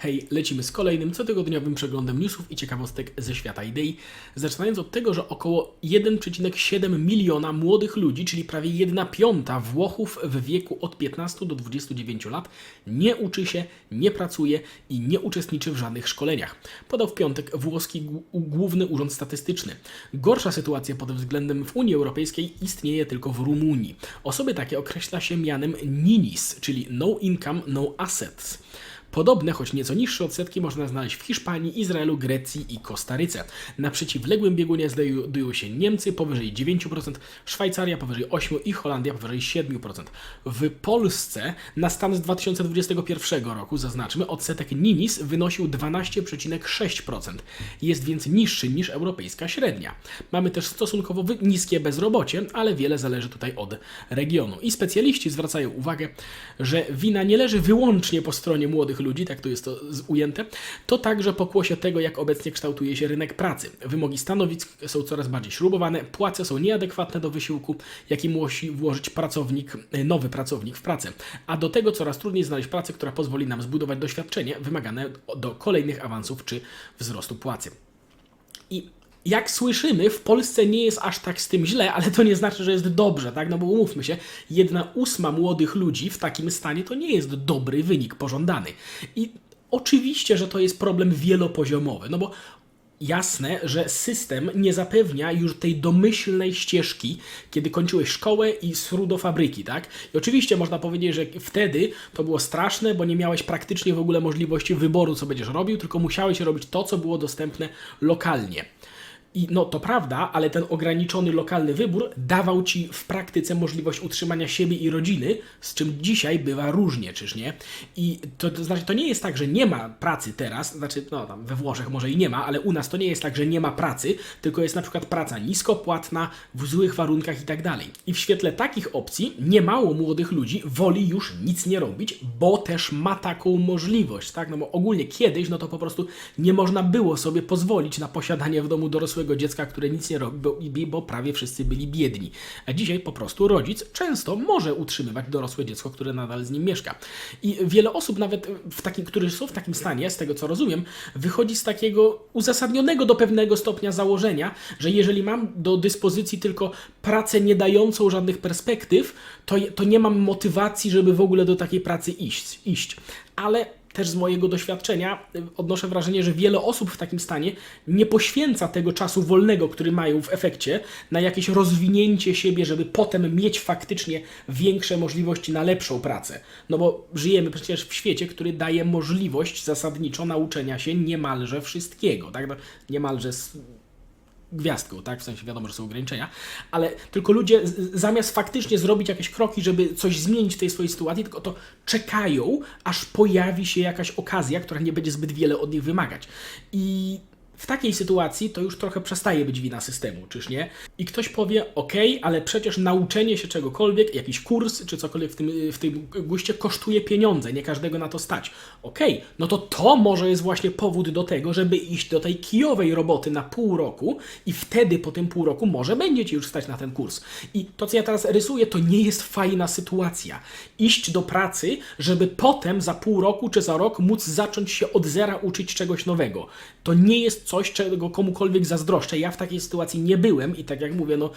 Hej, lecimy z kolejnym cotygodniowym przeglądem newsów i ciekawostek ze świata idei. Zaczynając od tego, że około 1,7 miliona młodych ludzi, czyli prawie 1 piąta Włochów w wieku od 15 do 29 lat, nie uczy się, nie pracuje i nie uczestniczy w żadnych szkoleniach. Podał w piątek włoski Gł- Główny Urząd Statystyczny. Gorsza sytuacja pod względem w Unii Europejskiej istnieje tylko w Rumunii. Osoby takie określa się mianem NINIS, czyli No Income, No Assets. Podobne, choć nieco niższe odsetki można znaleźć w Hiszpanii, Izraelu, Grecji i Kostaryce. Na przeciwległym biegunie znajdują się Niemcy powyżej 9%, Szwajcaria powyżej 8% i Holandia powyżej 7%. W Polsce na stan z 2021 roku, zaznaczmy, odsetek NINIS wynosił 12,6%. Jest więc niższy niż europejska średnia. Mamy też stosunkowo niskie bezrobocie, ale wiele zależy tutaj od regionu. I specjaliści zwracają uwagę, że wina nie leży wyłącznie po stronie młodych ludzi, tak tu jest to ujęte, to także pokłosie tego, jak obecnie kształtuje się rynek pracy. Wymogi stanowisk są coraz bardziej śrubowane, płace są nieadekwatne do wysiłku, jaki musi włożyć pracownik, y, nowy pracownik w pracę. A do tego coraz trudniej znaleźć pracę, która pozwoli nam zbudować doświadczenie wymagane do kolejnych awansów czy wzrostu płacy. I jak słyszymy, w Polsce nie jest aż tak z tym źle, ale to nie znaczy, że jest dobrze, tak? No bo umówmy się, jedna ósma młodych ludzi w takim stanie to nie jest dobry wynik pożądany. I oczywiście, że to jest problem wielopoziomowy, no bo jasne, że system nie zapewnia już tej domyślnej ścieżki, kiedy kończyłeś szkołę i sru do fabryki, tak? I oczywiście można powiedzieć, że wtedy to było straszne, bo nie miałeś praktycznie w ogóle możliwości wyboru, co będziesz robił, tylko musiałeś robić to, co było dostępne lokalnie. I no to prawda, ale ten ograniczony lokalny wybór dawał ci w praktyce możliwość utrzymania siebie i rodziny, z czym dzisiaj bywa różnie, czyż nie? I to, to znaczy, to nie jest tak, że nie ma pracy teraz, znaczy, no tam we Włoszech może i nie ma, ale u nas to nie jest tak, że nie ma pracy, tylko jest na przykład praca niskopłatna, w złych warunkach i tak dalej. I w świetle takich opcji niemało młodych ludzi woli już nic nie robić, bo też ma taką możliwość, tak? No bo ogólnie kiedyś, no to po prostu nie można było sobie pozwolić na posiadanie w domu dorosłego dziecka, które nic nie robi, bo, prawie wszyscy byli biedni. A dzisiaj po prostu rodzic często może utrzymywać dorosłe dziecko, które nadal z nim mieszka. I wiele osób nawet w takim, którzy są w takim stanie, z tego co rozumiem, wychodzi z takiego uzasadnionego do pewnego stopnia założenia, że jeżeli mam do dyspozycji tylko pracę nie dającą żadnych perspektyw, to, to nie mam motywacji, żeby w ogóle do takiej pracy iść. iść. Ale też z mojego doświadczenia odnoszę wrażenie, że wiele osób w takim stanie nie poświęca tego czasu wolnego, który mają w efekcie, na jakieś rozwinięcie siebie, żeby potem mieć faktycznie większe możliwości na lepszą pracę. No bo żyjemy przecież w świecie, który daje możliwość zasadniczo nauczenia się niemalże wszystkiego, tak? No, niemalże gwiazdką, tak? W sensie wiadomo, że są ograniczenia, ale tylko ludzie zamiast faktycznie zrobić jakieś kroki, żeby coś zmienić w tej swojej sytuacji, tylko to czekają, aż pojawi się jakaś okazja, która nie będzie zbyt wiele od nich wymagać. I w takiej sytuacji to już trochę przestaje być wina systemu, czyż nie? I ktoś powie, ok, ale przecież nauczenie się czegokolwiek, jakiś kurs czy cokolwiek w tym, w tym guście kosztuje pieniądze, nie każdego na to stać. Ok, no to to może jest właśnie powód do tego, żeby iść do tej kijowej roboty na pół roku i wtedy po tym pół roku może będzie Ci już stać na ten kurs. I to, co ja teraz rysuję, to nie jest fajna sytuacja. Iść do pracy, żeby potem za pół roku czy za rok móc zacząć się od zera uczyć czegoś nowego. To nie jest coś, czego komukolwiek zazdroszczę. Ja w takiej sytuacji nie byłem i tak jak mówię, no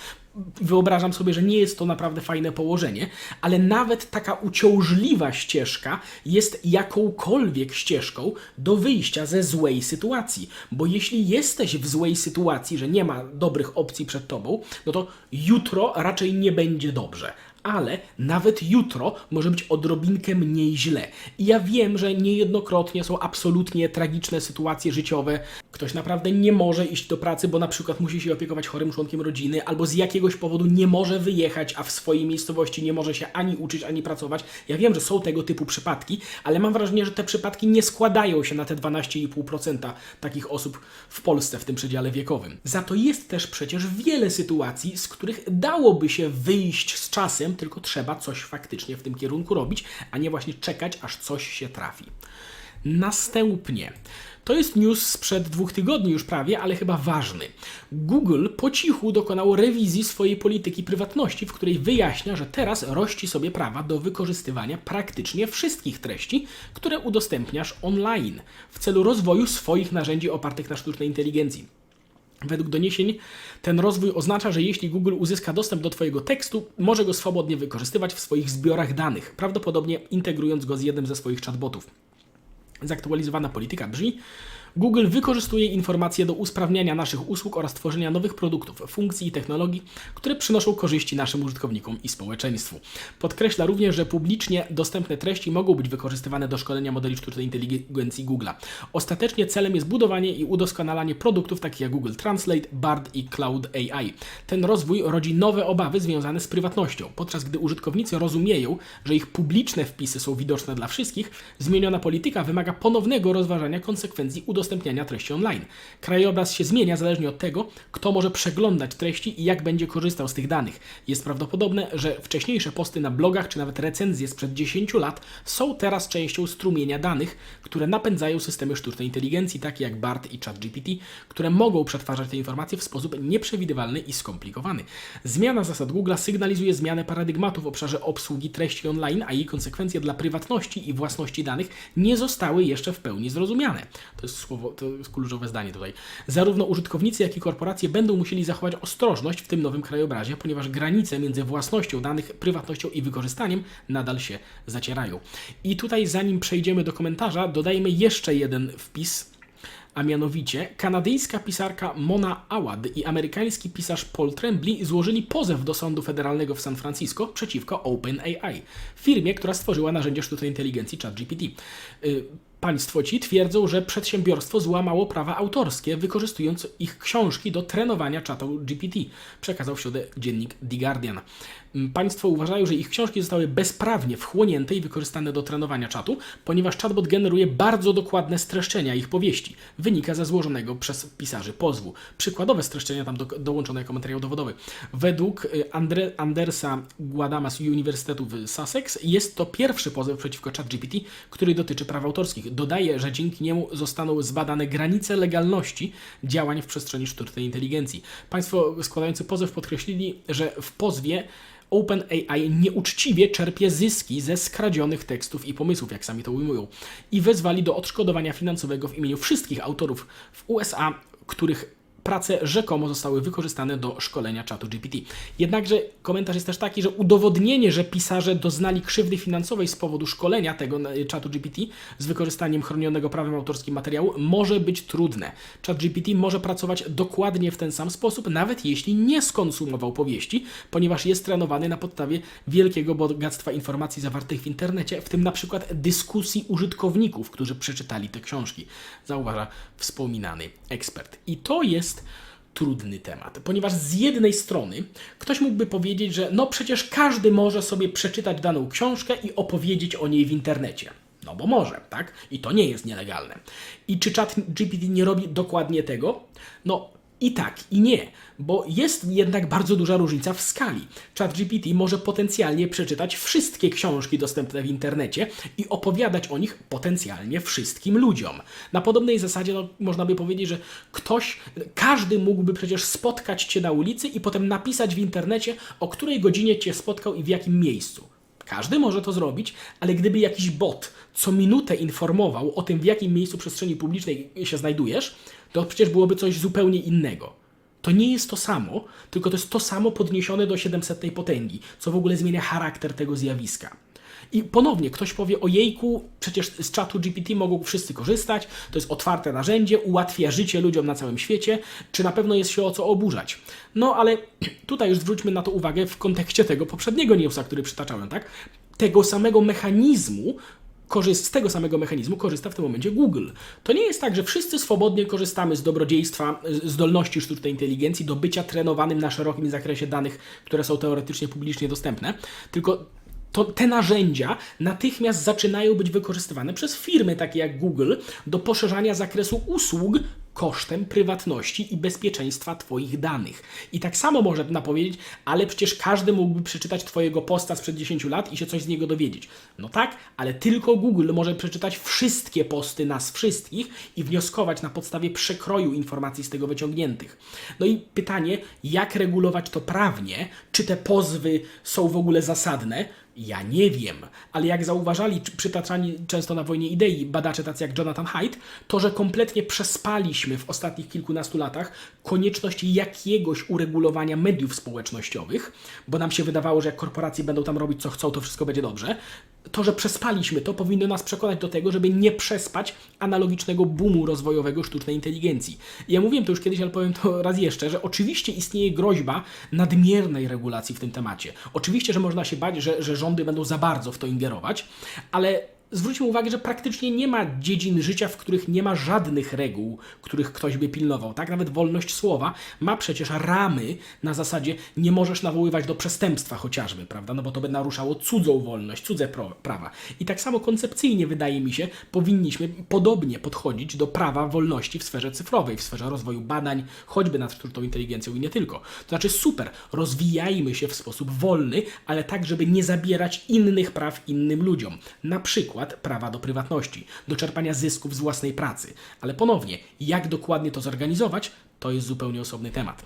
wyobrażam sobie, że nie jest to naprawdę fajne położenie, ale nawet taka uciążliwa ścieżka jest jakąkolwiek ścieżką do wyjścia ze złej sytuacji. Bo jeśli jesteś w złej sytuacji, że nie ma dobrych opcji przed tobą, no to jutro raczej nie będzie dobrze. Ale nawet jutro może być odrobinkę mniej źle. I ja wiem, że niejednokrotnie są absolutnie tragiczne sytuacje życiowe. Ktoś naprawdę nie może iść do pracy, bo na przykład musi się opiekować chorym członkiem rodziny, albo z jakiegoś powodu nie może wyjechać, a w swojej miejscowości nie może się ani uczyć, ani pracować. Ja wiem, że są tego typu przypadki, ale mam wrażenie, że te przypadki nie składają się na te 12,5% takich osób w Polsce w tym przedziale wiekowym. Za to jest też przecież wiele sytuacji, z których dałoby się wyjść z czasem, tylko trzeba coś faktycznie w tym kierunku robić, a nie właśnie czekać, aż coś się trafi. następnie. To jest news sprzed dwóch tygodni już prawie, ale chyba ważny. Google po cichu dokonał rewizji swojej polityki prywatności, w której wyjaśnia, że teraz rości sobie prawa do wykorzystywania praktycznie wszystkich treści, które udostępniasz online w celu rozwoju swoich narzędzi opartych na sztucznej inteligencji. Według doniesień ten rozwój oznacza, że jeśli Google uzyska dostęp do Twojego tekstu, może go swobodnie wykorzystywać w swoich zbiorach danych, prawdopodobnie integrując go z jednym ze swoich chatbotów. Zaktualizowana polityka brzmi: Google wykorzystuje informacje do usprawniania naszych usług oraz tworzenia nowych produktów, funkcji i technologii, które przynoszą korzyści naszym użytkownikom i społeczeństwu. Podkreśla również, że publicznie dostępne treści mogą być wykorzystywane do szkolenia modeli sztucznej inteligencji Google'a. Ostatecznie celem jest budowanie i udoskonalanie produktów takich jak Google Translate, Bard i Cloud AI. Ten rozwój rodzi nowe obawy związane z prywatnością. Podczas gdy użytkownicy rozumieją, że ich publiczne wpisy są widoczne dla wszystkich, zmieniona polityka wymaga ponownego rozważania konsekwencji udostępniania treści online. Krajobraz się zmienia zależnie od tego, kto może przeglądać treści i jak będzie korzystał z tych danych. Jest prawdopodobne, że wcześniejsze posty na blogach czy nawet recenzje sprzed 10 lat są teraz częścią strumienia danych, które napędzają systemy sztucznej inteligencji, takie jak BART i ChatGPT, które mogą przetwarzać te informacje w sposób nieprzewidywalny i skomplikowany. Zmiana zasad Google sygnalizuje zmianę paradygmatu w obszarze obsługi treści online, a jej konsekwencje dla prywatności i własności danych nie zostały jeszcze w pełni zrozumiane. To jest słowo, to jest kluczowe zdanie tutaj. Zarówno użytkownicy, jak i korporacje będą musieli zachować ostrożność w tym nowym krajobrazie, ponieważ granice między własnością danych, prywatnością i wykorzystaniem nadal się zacierają. I tutaj, zanim przejdziemy do komentarza, dodajmy jeszcze jeden wpis a mianowicie kanadyjska pisarka Mona Awad i amerykański pisarz Paul Tremblay złożyli pozew do sądu federalnego w San Francisco przeciwko OpenAI, firmie, która stworzyła narzędzie sztucznej inteligencji ChatGPT. Państwo ci twierdzą, że przedsiębiorstwo złamało prawa autorskie, wykorzystując ich książki do trenowania czatu GPT, przekazał w środę dziennik The Guardian. Mm, Państwo uważają, że ich książki zostały bezprawnie wchłonięte i wykorzystane do trenowania czatu, ponieważ chatbot generuje bardzo dokładne streszczenia ich powieści. Wynika ze złożonego przez pisarzy pozwu. Przykładowe streszczenia tam do, dołączone jako materiał dowodowy. Według y, Andre, Andersa Guadama z Uniwersytetu w Sussex jest to pierwszy pozew przeciwko ChatGPT, który dotyczy praw autorskich. Dodaje, że dzięki niemu zostaną zbadane granice legalności działań w przestrzeni sztucznej inteligencji. Państwo składający pozew podkreślili, że w pozwie OpenAI nieuczciwie czerpie zyski ze skradzionych tekstów i pomysłów, jak sami to ujmują, i wezwali do odszkodowania finansowego w imieniu wszystkich autorów w USA, których prace rzekomo zostały wykorzystane do szkolenia czatu GPT. Jednakże komentarz jest też taki, że udowodnienie, że pisarze doznali krzywdy finansowej z powodu szkolenia tego e, czatu GPT z wykorzystaniem chronionego prawem autorskim materiału może być trudne. Chat GPT może pracować dokładnie w ten sam sposób, nawet jeśli nie skonsumował powieści, ponieważ jest trenowany na podstawie wielkiego bogactwa informacji zawartych w internecie, w tym na przykład dyskusji użytkowników, którzy przeczytali te książki, zauważa wspominany ekspert. I to jest trudny temat, ponieważ z jednej strony ktoś mógłby powiedzieć, że no przecież każdy może sobie przeczytać daną książkę i opowiedzieć o niej w internecie. No bo może, tak? I to nie jest nielegalne. I czy chat GPT nie robi dokładnie tego? No i tak, i nie, bo jest jednak bardzo duża różnica w skali. ChatGPT może potencjalnie przeczytać wszystkie książki dostępne w internecie i opowiadać o nich potencjalnie wszystkim ludziom. Na podobnej zasadzie no, można by powiedzieć, że ktoś, każdy mógłby przecież spotkać cię na ulicy i potem napisać w internecie, o której godzinie cię spotkał i w jakim miejscu. Każdy może to zrobić, ale gdyby jakiś bot co minutę informował o tym, w jakim miejscu przestrzeni publicznej się znajdujesz, to przecież byłoby coś zupełnie innego. To nie jest to samo, tylko to jest to samo podniesione do 700 potęgi, co w ogóle zmienia charakter tego zjawiska. I ponownie ktoś powie, o jejku, przecież z czatu GPT mogą wszyscy korzystać, to jest otwarte narzędzie, ułatwia życie ludziom na całym świecie, czy na pewno jest się o co oburzać. No ale tutaj już zwróćmy na to uwagę w kontekście tego poprzedniego newsa, który przytaczałem, tak? Tego samego mechanizmu, korzyst, z tego samego mechanizmu korzysta w tym momencie Google. To nie jest tak, że wszyscy swobodnie korzystamy z dobrodziejstwa, z zdolności sztucznej inteligencji do bycia trenowanym na szerokim zakresie danych, które są teoretycznie publicznie dostępne, tylko to te narzędzia natychmiast zaczynają być wykorzystywane przez firmy takie jak Google do poszerzania zakresu usług kosztem prywatności i bezpieczeństwa Twoich danych. I tak samo można powiedzieć, ale przecież każdy mógłby przeczytać Twojego posta sprzed 10 lat i się coś z niego dowiedzieć. No tak, ale tylko Google może przeczytać wszystkie posty nas wszystkich i wnioskować na podstawie przekroju informacji z tego wyciągniętych. No i pytanie, jak regulować to prawnie? Czy te pozwy są w ogóle zasadne? Ja nie wiem, ale jak zauważali przytaczani często na wojnie idei badacze tacy jak Jonathan Haidt, to że kompletnie przespaliśmy w ostatnich kilkunastu latach konieczność jakiegoś uregulowania mediów społecznościowych, bo nam się wydawało, że jak korporacje będą tam robić co chcą, to wszystko będzie dobrze. To, że przespaliśmy to, powinno nas przekonać do tego, żeby nie przespać analogicznego boomu rozwojowego sztucznej inteligencji. Ja mówiłem to już kiedyś, ale powiem to raz jeszcze, że oczywiście istnieje groźba nadmiernej regulacji w tym temacie. Oczywiście, że można się bać, że, że rządy będą za bardzo w to ingerować, ale zwróćmy uwagę, że praktycznie nie ma dziedzin życia, w których nie ma żadnych reguł, których ktoś by pilnował. Tak, nawet wolność słowa ma przecież ramy na zasadzie nie możesz nawoływać do przestępstwa chociażby, prawda? No bo to by naruszało cudzą wolność, cudze prawa. I tak samo koncepcyjnie wydaje mi się, powinniśmy podobnie podchodzić do prawa wolności w sferze cyfrowej, w sferze rozwoju badań, choćby nad sztuczną inteligencją i nie tylko. To znaczy super, rozwijajmy się w sposób wolny, ale tak, żeby nie zabierać innych praw innym ludziom. Na przykład prawa do prywatności, do czerpania zysków z własnej pracy. Ale ponownie, jak dokładnie to zorganizować, to jest zupełnie osobny temat.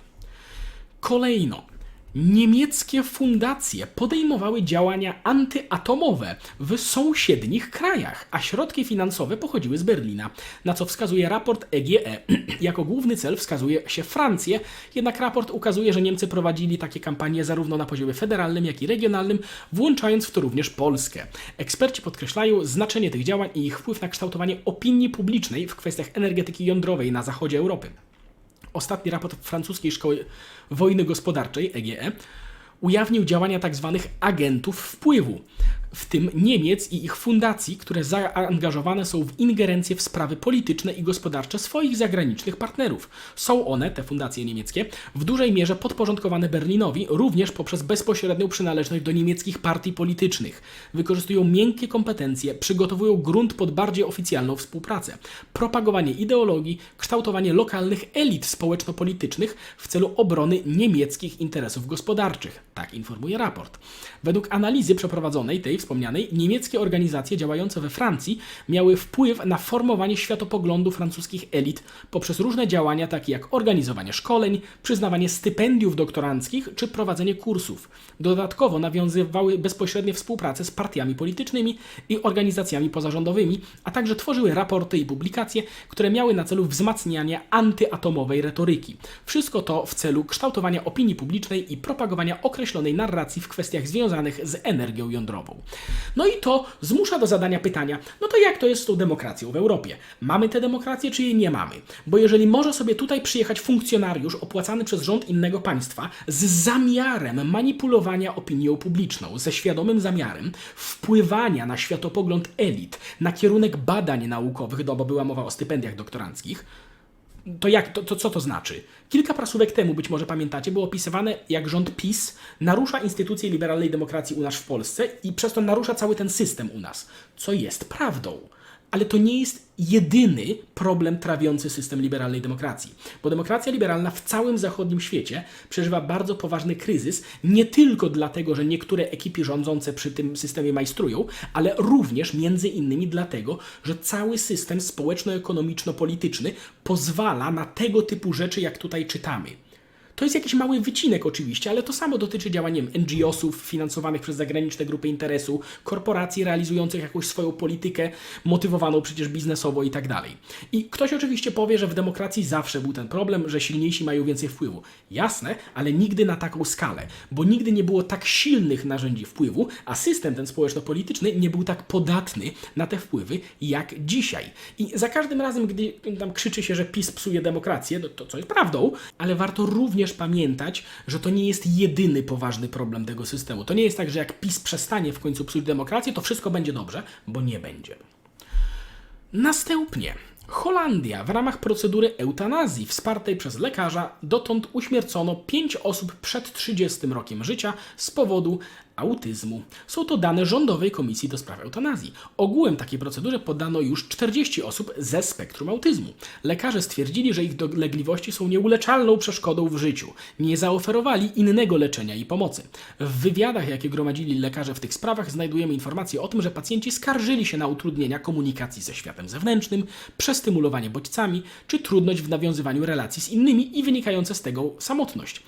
Kolejno. Niemieckie fundacje podejmowały działania antyatomowe w sąsiednich krajach, a środki finansowe pochodziły z Berlina, na co wskazuje raport EGE. Jako główny cel wskazuje się Francję, jednak raport ukazuje, że Niemcy prowadzili takie kampanie zarówno na poziomie federalnym, jak i regionalnym, włączając w to również Polskę. Eksperci podkreślają znaczenie tych działań i ich wpływ na kształtowanie opinii publicznej w kwestiach energetyki jądrowej na zachodzie Europy. Ostatni raport francuskiej szkoły wojny gospodarczej EGE ujawnił działania tzw. agentów wpływu, w tym Niemiec i ich fundacji, które zaangażowane są w ingerencje w sprawy polityczne i gospodarcze swoich zagranicznych partnerów. Są one, te fundacje niemieckie, w dużej mierze podporządkowane Berlinowi, również poprzez bezpośrednią przynależność do niemieckich partii politycznych. Wykorzystują miękkie kompetencje, przygotowują grunt pod bardziej oficjalną współpracę, propagowanie ideologii, kształtowanie lokalnych elit społeczno-politycznych w celu obrony niemieckich interesów gospodarczych. Tak informuje raport. Według analizy przeprowadzonej, tej wspomnianej, niemieckie organizacje działające we Francji miały wpływ na formowanie światopoglądu francuskich elit poprzez różne działania, takie jak organizowanie szkoleń, przyznawanie stypendiów doktoranckich czy prowadzenie kursów. Dodatkowo nawiązywały bezpośrednie współpracę z partiami politycznymi i organizacjami pozarządowymi, a także tworzyły raporty i publikacje, które miały na celu wzmacnianie antyatomowej retoryki. Wszystko to w celu kształtowania opinii publicznej i propagowania określonej narracji w kwestiach związanych z energią jądrową. No i to zmusza do zadania pytania, no to jak to jest z tą demokracją w Europie? Mamy tę demokrację, czy jej nie mamy? Bo jeżeli może sobie tutaj przyjechać funkcjonariusz opłacany przez rząd innego państwa z zamiarem manipulowania opinią publiczną, ze świadomym zamiarem wpływania na światopogląd elit, na kierunek badań naukowych, no bo była mowa o stypendiach doktoranckich, to, jak, to, to co to znaczy? Kilka prasówek temu, być może pamiętacie, było opisywane, jak rząd PiS narusza instytucje liberalnej demokracji u nas w Polsce i przez to narusza cały ten system u nas, co jest prawdą. Ale to nie jest jedyny problem trawiący system liberalnej demokracji. Bo demokracja liberalna w całym zachodnim świecie przeżywa bardzo poważny kryzys, nie tylko dlatego, że niektóre ekipy rządzące przy tym systemie majstrują, ale również między innymi dlatego, że cały system społeczno-ekonomiczno-polityczny pozwala na tego typu rzeczy, jak tutaj czytamy. To jest jakiś mały wycinek oczywiście, ale to samo dotyczy działań nie wiem, NGO-sów finansowanych przez zagraniczne grupy interesu, korporacji realizujących jakąś swoją politykę, motywowaną przecież biznesowo i tak dalej. I ktoś oczywiście powie, że w demokracji zawsze był ten problem, że silniejsi mają więcej wpływu. Jasne, ale nigdy na taką skalę, bo nigdy nie było tak silnych narzędzi wpływu, a system ten społeczno-polityczny nie był tak podatny na te wpływy jak dzisiaj. I za każdym razem, gdy tam krzyczy się, że PiS psuje demokrację, no to co jest prawdą, ale warto również pamiętać, że to nie jest jedyny poważny problem tego systemu. To nie jest tak, że jak PiS przestanie w końcu psuć demokrację, to wszystko będzie dobrze, bo nie będzie. Następnie Holandia w ramach procedury eutanazji wspartej przez lekarza dotąd uśmiercono 5 osób przed 30 rokiem życia z powodu autyzmu. Są to dane Rządowej Komisji do Spraw Eutanazji. Ogółem takiej procedurze podano już 40 osób ze spektrum autyzmu. Lekarze stwierdzili, że ich dolegliwości są nieuleczalną przeszkodą w życiu. Nie zaoferowali innego leczenia i pomocy. W wywiadach, jakie gromadzili lekarze w tych sprawach, znajdujemy informacje o tym, że pacjenci skarżyli się na utrudnienia komunikacji ze światem zewnętrznym, przestymulowanie bodźcami, czy trudność w nawiązywaniu relacji z innymi i wynikające z tego samotność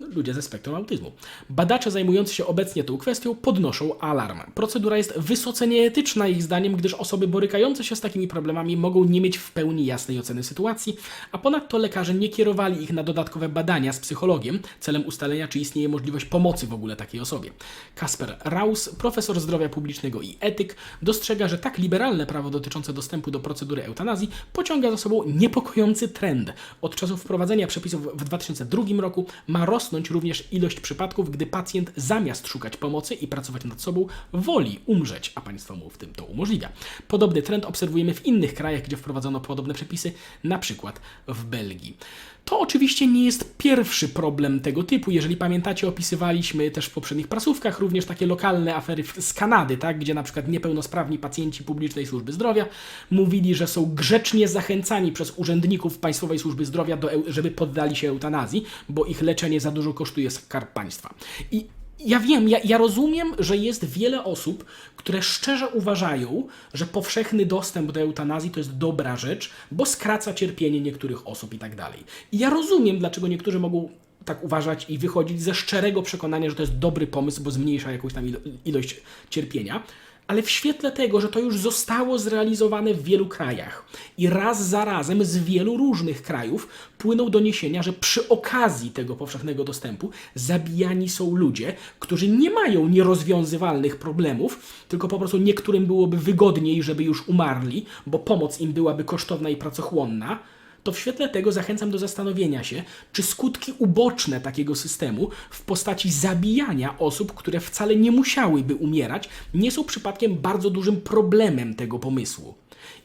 ludzie ze spektrum autyzmu. Badacze zajmujący się obecnie tą kwestią podnoszą alarm. Procedura jest wysoce nieetyczna ich zdaniem, gdyż osoby borykające się z takimi problemami mogą nie mieć w pełni jasnej oceny sytuacji, a ponadto lekarze nie kierowali ich na dodatkowe badania z psychologiem celem ustalenia, czy istnieje możliwość pomocy w ogóle takiej osobie. Kasper Raus, profesor zdrowia publicznego i etyk, dostrzega, że tak liberalne prawo dotyczące dostępu do procedury eutanazji pociąga za sobą niepokojący trend. Od czasu wprowadzenia przepisów w 2002 roku ma rosnąć również ilość przypadków, gdy pacjent zamiast szukać pomocy i pracować nad sobą, woli umrzeć, a państwo mu w tym to umożliwia. Podobny trend obserwujemy w innych krajach, gdzie wprowadzono podobne przepisy, na przykład w Belgii. To oczywiście nie jest pierwszy problem tego typu. Jeżeli pamiętacie, opisywaliśmy też w poprzednich prasówkach również takie lokalne afery z Kanady, tak, gdzie na przykład niepełnosprawni pacjenci publicznej służby zdrowia mówili, że są grzecznie zachęcani przez urzędników Państwowej Służby Zdrowia, do, żeby poddali się eutanazji, bo ich leczenie za dużo kosztuje skarb państwa. I ja wiem, ja, ja, rozumiem, że jest wiele osób, które szczerze uważają, że powszechny dostęp do eutanazji to jest dobra rzecz, bo skraca cierpienie niektórych osób i tak dalej. I ja rozumiem, dlaczego niektórzy mogą tak uważać i wychodzić ze szczerego przekonania, że to jest dobry pomysł, bo zmniejsza jakąś tam ilość cierpienia ale w świetle tego, że to już zostało zrealizowane w wielu krajach i raz za razem z wielu różnych krajów płyną doniesienia, że przy okazji tego powszechnego dostępu zabijani są ludzie, którzy nie mają nierozwiązywalnych problemów, tylko po prostu niektórym byłoby wygodniej, żeby już umarli, bo pomoc im byłaby kosztowna i pracochłonna to w świetle tego zachęcam do zastanowienia się, czy skutki uboczne takiego systemu w postaci zabijania osób, które wcale nie musiałyby umierać, nie są przypadkiem bardzo dużym problemem tego pomysłu.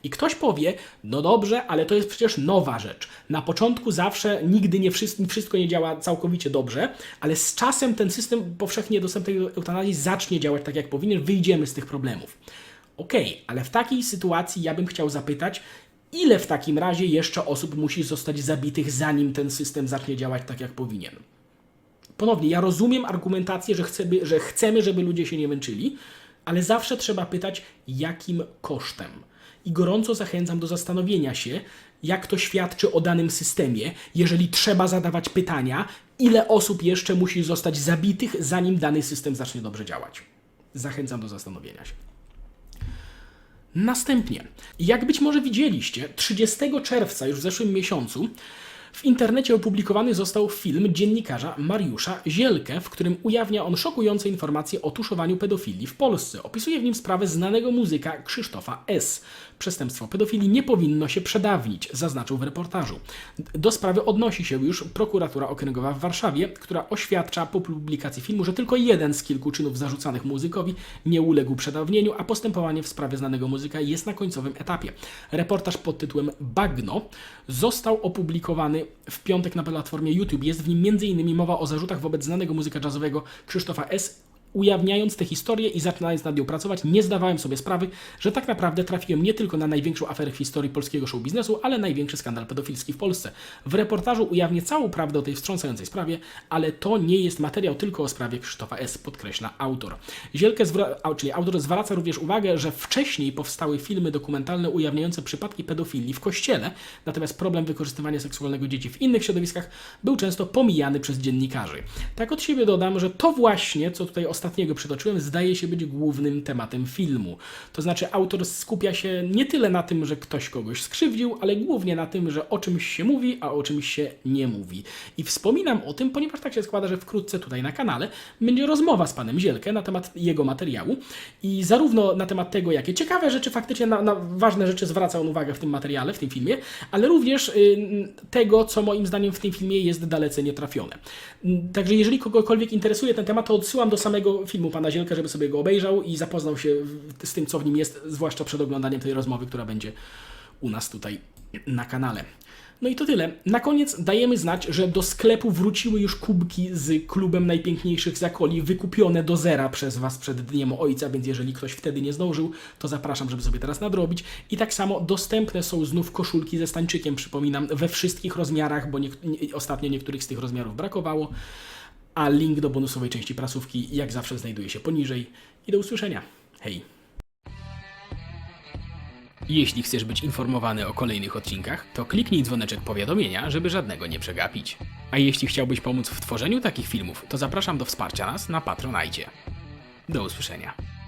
I ktoś powie, no dobrze, ale to jest przecież nowa rzecz. Na początku zawsze nigdy nie wszystko, wszystko nie działa całkowicie dobrze, ale z czasem ten system powszechnie dostępnej eutanazji zacznie działać tak, jak powinien, wyjdziemy z tych problemów. Okej, okay, ale w takiej sytuacji ja bym chciał zapytać, ile w takim razie jeszcze osób musi zostać zabitych, zanim ten system zacznie działać tak, jak powinien. Ponownie, ja rozumiem argumentację, że, chcemy, że chcemy, żeby ludzie się nie męczyli, ale zawsze trzeba pytać, jakim kosztem. I gorąco zachęcam do zastanowienia się, jak to świadczy o danym systemie, jeżeli trzeba zadawać pytania, ile osób jeszcze musi zostać zabitych, zanim dany system zacznie dobrze działać. Zachęcam do zastanowienia się. Następnie, jak być może widzieliście, 30 czerwca już w zeszłym miesiącu w internecie opublikowany został film dziennikarza Mariusza Zielkę, w którym ujawnia on szokujące informacje o tuszowaniu pedofilii w Polsce. Opisuje w nim sprawę znanego muzyka Krzysztofa S. Przestępstwo pedofilii nie powinno się przedawnić, zaznaczył w reportażu. Do sprawy odnosi się już prokuratura okręgowa w Warszawie, która oświadcza po publikacji filmu, że tylko jeden z kilku czynów zarzucanych muzykowi nie uległ przedawnieniu, a postępowanie w sprawie znanego muzyka jest na końcowym etapie. Reportaż pod tytułem Bagno został opublikowany w piątek na platformie YouTube. Jest w nim m.in. mowa o zarzutach wobec znanego muzyka jazzowego Krzysztofa S ujawniając tę historię i zaczynając nad nią pracować, nie zdawałem sobie sprawy, że tak naprawdę trafiłem nie tylko na największą aferę w historii polskiego show biznesu, ale największy skandal pedofilski w Polsce. W reportażu ujawnię całą prawdę o tej wstrząsającej sprawie, ale to nie jest materiał tylko o sprawie Krzysztofa S., podkreśla autor. Zielkę, czyli autor zwraca również uwagę, że wcześniej powstały filmy dokumentalne ujawniające przypadki pedofilii w kościele, natomiast problem wykorzystywania seksualnego dzieci w innych środowiskach był często pomijany przez dziennikarzy. Tak od siebie dodam, że to właśnie, co tutaj ostatniego przytoczyłem, zdaje się być głównym tematem filmu. To znaczy, autor skupia się nie tyle na tym, że ktoś kogoś skrzywdził, ale głównie na tym, że o czymś się mówi, a o czymś się nie mówi. I wspominam o tym, ponieważ tak się składa, że wkrótce tutaj na kanale będzie rozmowa z panem Zielkę na temat jego materiału i zarówno na temat tego, jakie ciekawe rzeczy, faktycznie na, na ważne rzeczy zwraca on uwagę w tym materiale, w tym filmie, ale również y, tego, co moim zdaniem w tym filmie jest dalece nietrafione. Także jeżeli kogokolwiek interesuje ten temat, to odsyłam do samego filmu pana Zielka, żeby sobie go obejrzał i zapoznał się z tym, co w nim jest, zwłaszcza przed oglądaniem tej rozmowy, która będzie u nas tutaj na kanale. No i to tyle. Na koniec dajemy znać, że do sklepu wróciły już kubki z klubem najpiękniejszych zakoli, wykupione do zera przez Was przed Dniem Ojca, więc jeżeli ktoś wtedy nie zdążył, to zapraszam, żeby sobie teraz nadrobić. I tak samo dostępne są znów koszulki ze stańczykiem, przypominam, we wszystkich rozmiarach, bo nie, nie, ostatnio niektórych z tych rozmiarów brakowało. A link do bonusowej części prasówki, jak zawsze, znajduje się poniżej. I do usłyszenia. Hej! Jeśli chcesz być informowany o kolejnych odcinkach, to kliknij dzwoneczek powiadomienia, żeby żadnego nie przegapić. A jeśli chciałbyś pomóc w tworzeniu takich filmów, to zapraszam do wsparcia nas na Patronite. Do usłyszenia.